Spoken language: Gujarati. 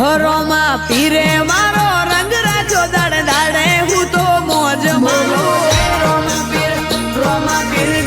હરોમાં પીરે મારો રંગ રાજો દાડે દાડે, હું તો મોજ મારો રોમાં પીર રોમાં પીર.